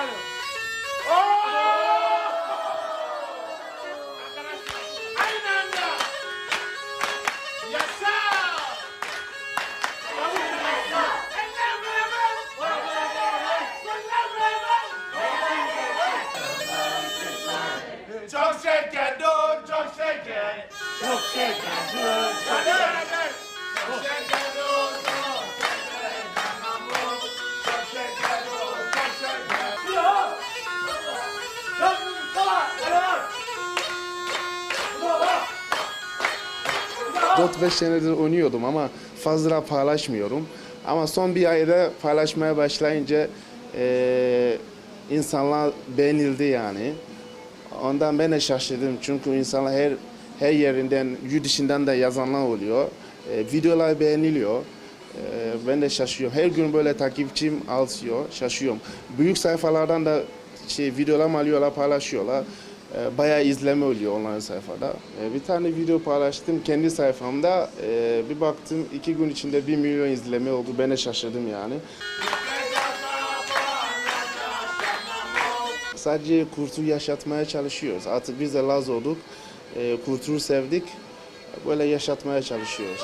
yani. Oo! Arkadaşlar aynı anda. Yaşa! Eller beraber. Gözler beraber. Çok şeker dur, çok şeker. Çok şeker 4-5 senedir oynuyordum ama fazla paylaşmıyorum. Ama son bir ayda paylaşmaya başlayınca eee, insanlar beğenildi yani. Ondan ben de şaşırdım çünkü insanlar her her yerinden, yurt dışından da yazanlar oluyor. Eee, videolar beğeniliyor. Eee, ben de şaşıyorum. Her gün böyle takipçim artıyor. Şaşıyorum. Büyük sayfalardan da şey videolar alıyorlar, paylaşıyorlar. Eee, bayağı izleme oluyor onların sayfada. Eee, bir tane video paylaştım kendi sayfamda. Eee, bir baktım iki gün içinde bir milyon izleme oldu. Ben de şaşırdım yani. Sadece kurtu yaşatmaya çalışıyoruz. Artık biz de Laz olduk. Eee, Kültürü sevdik. Böyle yaşatmaya çalışıyoruz.